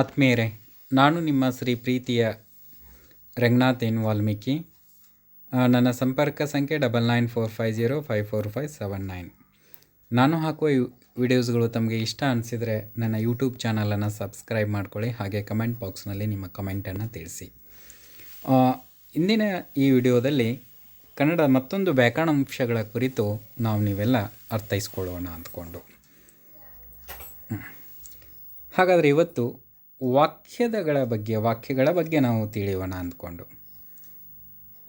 ಆತ್ಮೀಯರೇ, ನಾನು ನಿಮ್ಮ ಶ್ರೀ ಪ್ರೀತಿಯ ರಂಗನಾಥ್ ವಾಲ್ಮೀಕಿ. ನನ್ನ ಸಂಪರ್ಕ ಸಂಖ್ಯೆ double nine four five zero five four five seven nine. ನಾನು ಹಾಕುವ ವಿಡಿಯೋಸ್ಗಳು ತಮಗೆ ಇಷ್ಟ ಅನಿಸಿದರೆ ನನ್ನ ಯೂಟ್ಯೂಬ್ ಚಾನಲನ್ನು ಸಬ್ಸ್ಕ್ರೈಬ್ ಮಾಡ್ಕೊಳ್ಳಿ, ಹಾಗೆ ಕಮೆಂಟ್ ಬಾಕ್ಸ್ನಲ್ಲಿ ನಿಮ್ಮ ಕಮೆಂಟನ್ನು ತಿಳಿಸಿ. ಇಂದಿನ ಈ ವಿಡಿಯೋದಲ್ಲಿ ಕನ್ನಡ ಮತ್ತೊಂದು ವ್ಯಾಕರಣಾಂಶಗಳ ಕುರಿತು ನಾವು ನೀವೆಲ್ಲ ಅರ್ಥೈಸ್ಕೊಳ್ಳೋಣ ಅಂದ್ಕೊಂಡು. ಹಾಗಾದರೆ ಇವತ್ತು ವಾಕ್ಯದಗಳ ಬಗ್ಗೆ, ವಾಕ್ಯಗಳ ಬಗ್ಗೆ ನಾವು ತಿಳಿಯೋಣ ಅಂದ್ಕೊಂಡು.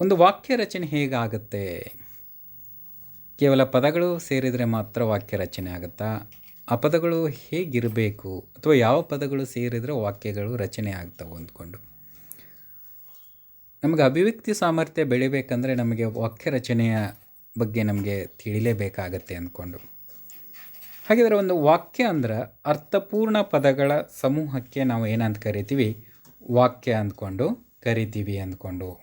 ಒಂದು ವಾಕ್ಯ ರಚನೆ ಹೇಗಾಗುತ್ತೆ? ಕೇವಲ ಪದಗಳು ಸೇರಿದರೆ ಮಾತ್ರ ವಾಕ್ಯ ರಚನೆ ಆಗುತ್ತಾ? ಆ ಪದಗಳು ಹೇಗಿರಬೇಕು? ಅಥವಾ ಯಾವ ಪದಗಳು ಸೇರಿದರೆ ವಾಕ್ಯಗಳು ರಚನೆ ಆಗ್ತವೆ ಅಂದ್ಕೊಂಡು. ನಮಗೆ ಅಭಿವ್ಯಕ್ತಿ ಸಾಮರ್ಥ್ಯ ಬೆಳಿಬೇಕಂದ್ರೆ ನಮಗೆ ವಾಕ್ಯ ರಚನೆಯ ಬಗ್ಗೆ ನಮಗೆ ತಿಳಿಲೇಬೇಕಾಗತ್ತೆ ಅಂದ್ಕೊಂಡು. ಹಾಗಿದ್ರೆ ಒಂದು ವಾಕ್ಯ ಅಂದ್ರೆ ಅರ್ಥಪೂರ್ಣ ಪದಗಳ ಸಮೂಹಕ್ಕೆ ನಾವು ಏನಂತ ಕರಿತೀವಿ? ವಾಕ್ಯ ಅಂದ್ಕೊಂಡು ಕರಿತೀವಿ ಅಂದ್ಕೊಂಡು.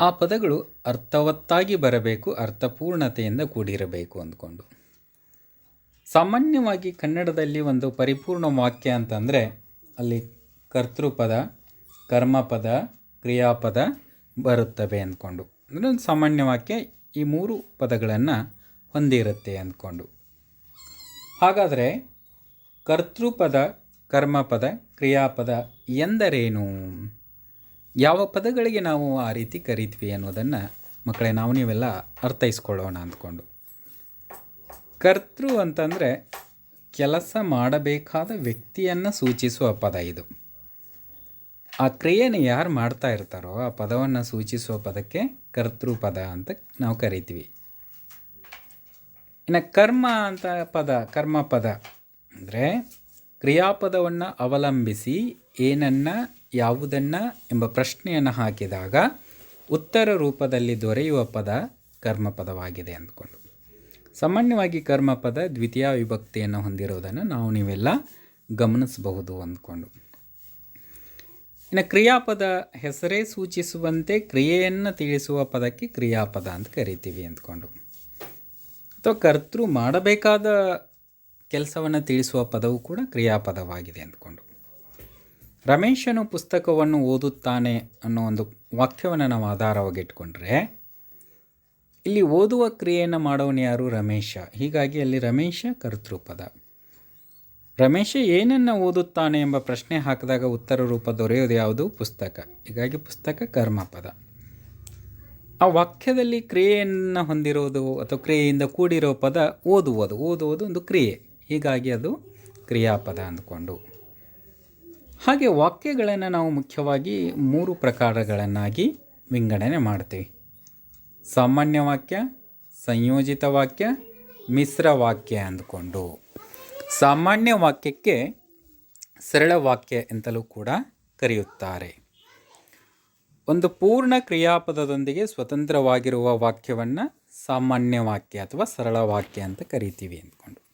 ಆ ಪದಗಳು ಅರ್ಥವತ್ತಾಗಿ ಬರಬೇಕು, ಅರ್ಥಪೂರ್ಣತೆಯಿಂದ ಕೂಡಿರಬೇಕು ಅಂದ್ಕೊಂಡು. ಸಾಮಾನ್ಯವಾಗಿ ಕನ್ನಡದಲ್ಲಿ ಒಂದು ಪರಿಪೂರ್ಣ ವಾಕ್ಯ ಅಂತಂದರೆ ಅಲ್ಲಿ ಕರ್ತೃಪದ ಕರ್ಮಪದ ಕ್ರಿಯಾಪದ ಬರುತ್ತವೆ ಅಂದ್ಕೊಂಡು. ಅಂದರೆ ಸಾಮಾನ್ಯ ವಾಕ್ಯ ಈ ಮೂರು ಪದಗಳನ್ನು ಹೊಂದಿರುತ್ತೆ ಅಂದ್ಕೊಂಡು. ಹಾಗಾದರೆ ಕರ್ತೃಪದ, ಕರ್ಮಪದ, ಕ್ರಿಯಾಪದ ಎಂದರೇನು? ಯಾವ ಪದಗಳಿಗೆ ನಾವು ಆ ರೀತಿ ಕರಿತೀವಿ ಅನ್ನೋದನ್ನು ಮಕ್ಕಳೇ, ನಾವು ನೀವೆಲ್ಲ ಅರ್ಥೈಸ್ಕೊಳ್ಳೋಣ ಅಂದ್ಕೊಂಡು. ಕರ್ತೃ ಅಂತಂದರೆ ಕೆಲಸ ಮಾಡಬೇಕಾದ ವ್ಯಕ್ತಿಯನ್ನು ಸೂಚಿಸುವ ಪದ ಇದು. ಆ ಕ್ರಿಯೆನ ಯಾರು ಮಾಡ್ತಾ ಇರ್ತಾರೋ ಆ ಪದವನ್ನು ಸೂಚಿಸುವ ಪದಕ್ಕೆ ಕರ್ತೃಪದ ಅಂತ ನಾವು ಕರಿತೀವಿ. ಇನ್ನು ಕರ್ಮ ಅಂತ ಪದ, ಕರ್ಮ ಪದ ಅಂದರೆ ಕ್ರಿಯಾಪದವನ್ನು ಅವಲಂಬಿಸಿ ಏನನ್ನು, ಯಾವುದನ್ನು ಎಂಬ ಪ್ರಶ್ನೆಯನ್ನು ಹಾಕಿದಾಗ ಉತ್ತರ ರೂಪದಲ್ಲಿ ದೊರೆಯುವ ಪದ ಕರ್ಮಪದವಾಗಿದೆ ಅಂದ್ಕೊಂಡು. ಸಾಮಾನ್ಯವಾಗಿ ಕರ್ಮಪದ ದ್ವಿತೀಯ ವಿಭಕ್ತಿಯನ್ನು ಹೊಂದಿರುವುದನ್ನು ನಾವು ನೀವೆಲ್ಲ ಗಮನಿಸಬಹುದು ಅಂದ್ಕೊಂಡು. ಇನ್ನು ಕ್ರಿಯಾಪದ ಹೆಸರೇ ಸೂಚಿಸುವಂತೆ ಕ್ರಿಯೆಯನ್ನು ತಿಳಿಸುವ ಪದಕ್ಕೆ ಕ್ರಿಯಾಪದ ಅಂತ ಕರಿತೀವಿ ಅಂದ್ಕೊಂಡು. ಅಥವಾ ಕರ್ತೃ ಮಾಡಬೇಕಾದ ಕೆಲಸವನ್ನು ತಿಳಿಸುವ ಪದವು ಕೂಡ ಕ್ರಿಯಾಪದವಾಗಿದೆ ಅಂದ್ಕೊಂಡು ರಮೇಶನು ಪುಸ್ತಕವನ್ನು ಓದುತ್ತಾನೆ ಅನ್ನೋ ಒಂದು ವಾಕ್ಯವನ್ನು ನಾವು ಆಧಾರವಾಗಿ ಇಟ್ಕೊಂಡ್ರೆ, ಇಲ್ಲಿ ಓದುವ ಕ್ರಿಯೆಯನ್ನು ಮಾಡೋನು ಯಾರು? ರಮೇಶ. ಹೀಗಾಗಿ ಅಲ್ಲಿ ರಮೇಶ ಕರ್ತೃಪದ ರಮೇಶ ಏನನ್ನು ಓದುತ್ತಾನೆ ಎಂಬ ಪ್ರಶ್ನೆ ಹಾಕಿದಾಗ ಉತ್ತರ ರೂಪ ದೊರೆಯೋದು ಯಾವುದು? ಪುಸ್ತಕ. ಹೀಗಾಗಿ ಪುಸ್ತಕ ಕರ್ಮಪದ ಆ ವಾಕ್ಯದಲ್ಲಿ ಕ್ರಿಯೆಯನ್ನು ಹೊಂದಿರೋದು ಅಥವಾ ಕ್ರಿಯೆಯಿಂದ ಕೂಡಿರೋ ಪದ ಓದುವುದು. ಓದುವುದು ಒಂದು ಕ್ರಿಯೆ. ಹೀಗಾಗಿ ಅದು ಕ್ರಿಯಾಪದ ಅಂದ್ಕೊಂಡು. ಹಾಗೆ ವಾಕ್ಯಗಳನ್ನು ನಾವು ಮುಖ್ಯವಾಗಿ ಮೂರು ಪ್ರಕಾರಗಳನ್ನಾಗಿ ವಿಂಗಡಣೆ ಮಾಡ್ತೀವಿ. ಸಾಮಾನ್ಯ ವಾಕ್ಯ, ಸಂಯೋಜಿತ ವಾಕ್ಯ, ಮಿಶ್ರ ವಾಕ್ಯ ಅಂದ್ಕೊಂಡು. ಸಾಮಾನ್ಯ ವಾಕ್ಯಕ್ಕೆ ಸರಳ ವಾಕ್ಯ ಎಂತಲೂ ಕೂಡ ಕರೆಯುತ್ತಾರೆ. ಒಂದು ಪೂರ್ಣ ಕ್ರಿಯಾಪದದೊಂದಿಗೆ ಸ್ವತಂತ್ರವಾಗಿರುವ ವಾಕ್ಯವನ್ನು ಸಾಮಾನ್ಯ ವಾಕ್ಯ ಅಥವಾ ಸರಳ ವಾಕ್ಯ ಅಂತ ಕರಿತೀವಿ ಅಂದ್ಕೊಂಡು.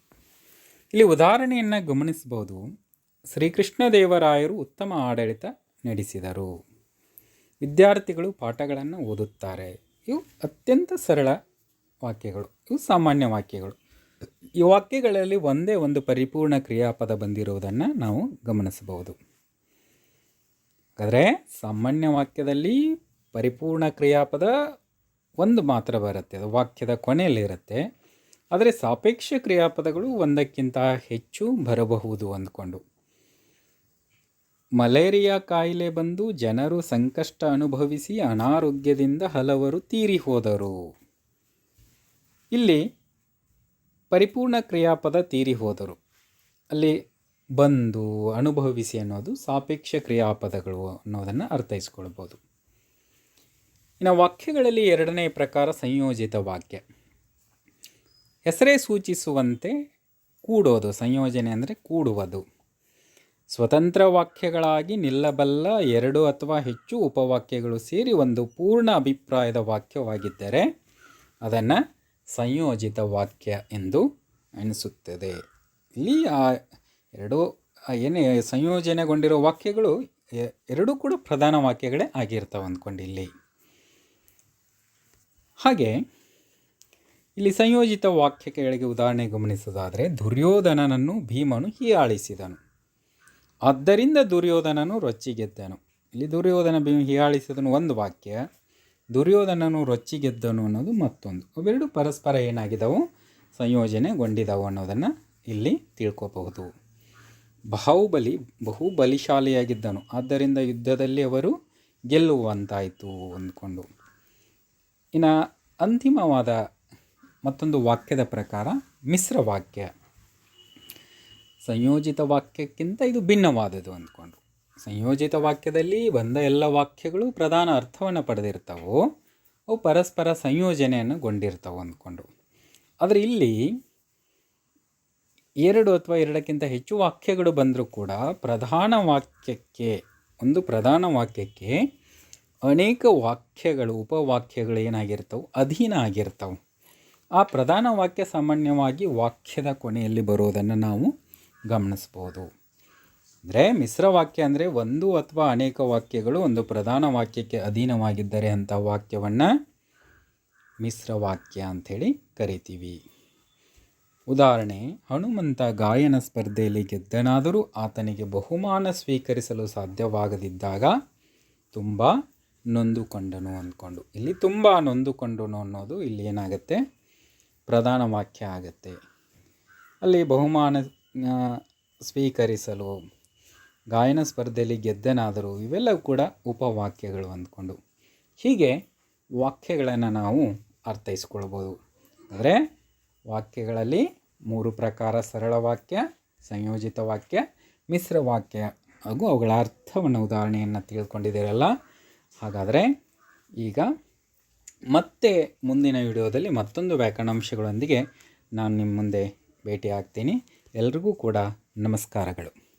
ಇಲ್ಲಿ ಉದಾಹರಣೆಯನ್ನು ಗಮನಿಸಬಹುದು. ಶ್ರೀಕೃಷ್ಣ ದೇವರಾಯರು ಉತ್ತಮ ಆಡಳಿತ ನಡೆಸಿದರು. ವಿದ್ಯಾರ್ಥಿಗಳು ಪಾಠಗಳನ್ನು ಓದುತ್ತಾರೆ. ಇವು ಅತ್ಯಂತ ಸರಳ ವಾಕ್ಯಗಳು. ಇವು ಸಾಮಾನ್ಯ ವಾಕ್ಯಗಳು. ಈ ವಾಕ್ಯಗಳಲ್ಲಿ ಒಂದೇ ಒಂದು ಪರಿಪೂರ್ಣ ಕ್ರಿಯಾಪದ ಬಂದಿರುವುದನ್ನು ನಾವು ಗಮನಿಸಬಹುದು. ಹಾಗಾದರೆ ಸಾಮಾನ್ಯ ವಾಕ್ಯದಲ್ಲಿ ಪರಿಪೂರ್ಣ ಕ್ರಿಯಾಪದ ಒಂದು ಮಾತ್ರ ಬರುತ್ತೆ, ಅದು ವಾಕ್ಯದ ಕೊನೆಯಲ್ಲಿರುತ್ತೆ ಆದರೆ ಸಾಪೇಕ್ಷ ಕ್ರಿಯಾಪದಗಳು ಒಂದಕ್ಕಿಂತ ಹೆಚ್ಚು ಬರಬಹುದು ಅಂದ್ಕೊಂಡು. ಮಲೇರಿಯಾ ಕಾಯಿಲೆ ಬಂದು ಜನರು ಸಂಕಷ್ಟ ಅನುಭವಿಸಿ ಅನಾರೋಗ್ಯದಿಂದ ಹಲವರು ತೀರಿ ಹೋದರು. ಇಲ್ಲಿ ಪರಿಪೂರ್ಣ ಕ್ರಿಯಾಪದ ತೀರಿ ಹೋದರು. ಅಲ್ಲಿ ಬಂದು ಅನುಭವಿಸಿ ಅನ್ನೋದು ಸಾಪೇಕ್ಷ ಕ್ರಿಯಾಪದಗಳು ಅನ್ನೋದನ್ನು ಅರ್ಥೈಸ್ಕೊಳ್ಬೋದು. ಇನ್ನು ವಾಕ್ಯಗಳಲ್ಲಿ ಎರಡನೇ ಪ್ರಕಾರ ಸಂಯೋಜಿತ ವಾಕ್ಯ. ಹೆಸರೇ ಸೂಚಿಸುವಂತೆ ಕೂಡೋದು, ಸಂಯೋಜನೆ ಅಂದರೆ ಕೂಡುವುದು. ಸ್ವತಂತ್ರ ವಾಕ್ಯಗಳಾಗಿ ನಿಲ್ಲಬಲ್ಲ ಎರಡು ಅಥವಾ ಹೆಚ್ಚು ಉಪವಾಕ್ಯಗಳು ಸೇರಿ ಒಂದು ಪೂರ್ಣ ಅಭಿಪ್ರಾಯದ ವಾಕ್ಯವಾಗಿದ್ದರೆ ಅದನ್ನು ಸಂಯೋಜಿತ ವಾಕ್ಯ ಎಂದು ಎನಿಸುತ್ತದೆ ಇಲ್ಲಿ ಆ ಎರಡು ಏನೇ ಸಂಯೋಜನೆಗೊಂಡಿರೋ ವಾಕ್ಯಗಳು ಎರಡೂ ಕೂಡ ಪ್ರಧಾನ ವಾಕ್ಯಗಳೇ ಆಗಿರ್ತಾವೆ ಅಂದ್ಕೊಂಡು ಇಲ್ಲಿ ಹಾಗೆ, ಇಲ್ಲಿ ಸಂಯೋಜಿತ ವಾಕ್ಯಗಳಿಗೆ ಉದಾಹರಣೆ ಗಮನಿಸೋದಾದರೆ, ದುರ್ಯೋಧನನನ್ನು ಭೀಮನು ಹೀಯಾಳಿಸಿದನು. ಆದ್ದರಿಂದ ದುರ್ಯೋಧನನು ರೊಚ್ಚಿಗೆದ್ದನು. ಇಲ್ಲಿ ದುರ್ಯೋಧನ ಭೀಮ ಹೀಯಾಳಿಸಿದನು ಒಂದು ವಾಕ್ಯ, ದುರ್ಯೋಧನನು ರೊಚ್ಚಿಗೆದ್ದನು ಅನ್ನೋದು ಮತ್ತೊಂದು. ಅವೆರಡು ಪರಸ್ಪರ ಏನಾಗಿದ್ದಾವು ಸಂಯೋಜನೆಗೊಂಡಿದ್ದಾವು ಅನ್ನೋದನ್ನು ಇಲ್ಲಿ ತಿಳ್ಕೋಬಹುದು. ಬಾಹುಬಲಿ ಬಹು ಬಲಿಶಾಲಿಯಾಗಿದ್ದನು ಆದ್ದರಿಂದ ಯುದ್ಧದಲ್ಲಿ ಅವರು ಗೆಲ್ಲುವಂತಾಯಿತು ಅಂದ್ಕೊಂಡು. ಇನ್ನು ಅಂತಿಮವಾದ ಮತ್ತೊಂದು ವಾಕ್ಯದ ಪ್ರಕಾರ ಮಿಶ್ರ ವಾಕ್ಯ. ಸಂಯೋಜಿತ ವಾಕ್ಯಕ್ಕಿಂತ ಇದು ಭಿನ್ನವಾದದ್ದು ಅಂದ್ಕೊಂಡು. ಸಂಯೋಜಿತ ವಾಕ್ಯದಲ್ಲಿ ಬಂದ ಎಲ್ಲ ವಾಕ್ಯಗಳು ಪ್ರಧಾನ ಅರ್ಥವನ್ನು ಪಡೆದಿರ್ತಾವೋ ಅವು ಪರಸ್ಪರ ಸಂಯೋಜನೆಯನ್ನು ಗೊಂಡಿರ್ತಾವೆ ಅಂದ್ಕೊಂಡು. ಆದರೆ ಇಲ್ಲಿ ಎರಡು ಅಥವಾ ಎರಡಕ್ಕಿಂತ ಹೆಚ್ಚು ವಾಕ್ಯಗಳು ಬಂದರೂ ಕೂಡ ಪ್ರಧಾನ ವಾಕ್ಯಕ್ಕೆ, ಒಂದು ಪ್ರಧಾನ ವಾಕ್ಯಕ್ಕೆ ಅನೇಕ ವಾಕ್ಯಗಳು, ಉಪವಾಕ್ಯಗಳು ಏನಾಗಿರ್ತವೆ? ಅಧೀನ ಆಗಿರ್ತವೆ. ಆ ಪ್ರಧಾನ ವಾಕ್ಯ ಸಾಮಾನ್ಯವಾಗಿ ವಾಕ್ಯದ ಕೊನೆಯಲ್ಲಿ ಬರೋದನ್ನು ನಾವು ಗಮನಿಸ್ಬೋದು. ಅಂದರೆ ಮಿಶ್ರ ವಾಕ್ಯ ಅಂದರೆ ಒಂದು ಅಥವಾ ಅನೇಕ ವಾಕ್ಯಗಳು ಒಂದು ಪ್ರಧಾನ ವಾಕ್ಯಕ್ಕೆ ಅಧೀನವಾಗಿದ್ದರೆ ಅಂಥ ವಾಕ್ಯವನ್ನು ಮಿಶ್ರ ವಾಕ್ಯ ಅಂಥೇಳಿ ಕರಿತೀವಿ. ಉದಾಹರಣೆ, ಹನುಮಂತ ಗಾಯನ ಸ್ಪರ್ಧೆಯಲ್ಲಿ ಗೆದ್ದನಾದರೂ ಆತನಿಗೆ ಬಹುಮಾನ ಸ್ವೀಕರಿಸಲು ಸಾಧ್ಯವಾಗದಿದ್ದಾಗ ತುಂಬ ನೊಂದುಕೊಂಡನು ಅಂದ್ಕೊಂಡು. ಇಲ್ಲಿ ತುಂಬ ನೊಂದುಕೊಂಡನು ಅನ್ನೋದು ಇಲ್ಲಿ ಏನಾಗುತ್ತೆ? ಪ್ರಧಾನ ವಾಕ್ಯ ಆಗುತ್ತೆ. ಅಲ್ಲಿ ಬಹುಮಾನ ಸ್ವೀಕರಿಸಲು, ಗಾಯನ ಸ್ಪರ್ಧೆಯಲ್ಲಿ ಗೆದ್ದನಾದರೂ ಇವೆಲ್ಲವೂ ಕೂಡ ಉಪವಾಕ್ಯಗಳು ಅಂದ್ಕೊಂಡು. ಹೀಗೆ ವಾಕ್ಯಗಳನ್ನು ನಾವು ಅರ್ಥೈಸ್ಕೊಳ್ಬೋದು. ಅಂದರೆ ವಾಕ್ಯಗಳಲ್ಲಿ ಮೂರು ಪ್ರಕಾರ ಸರಳ ವಾಕ್ಯ, ಸಂಯೋಜಿತ ವಾಕ್ಯ, ಮಿಶ್ರ ವಾಕ್ಯ. ಹಾಗೂ ಅವುಗಳ ಅರ್ಥವನ್ನು ಉದಾಹರಣೆಯನ್ನು ತಿಳ್ಕೊಂಡಿದ್ದೀರಲ್ಲ? ಹಾಗಾದರೆ ಈಗ ಮತ್ತೆ ಮುಂದಿನ ವಿಡಿಯೋದಲ್ಲಿ ಮತ್ತೊಂದು ವ್ಯಾಕರಣಾಂಶಗಳೊಂದಿಗೆ ನಾನು ನಿಮ್ಮ ಮುಂದೆ ಭೇಟಿ ಆಗ್ತೀನಿ ಎಲ್ರಿಗೂ ಕೂಡ ನಮಸ್ಕಾರಗಳು.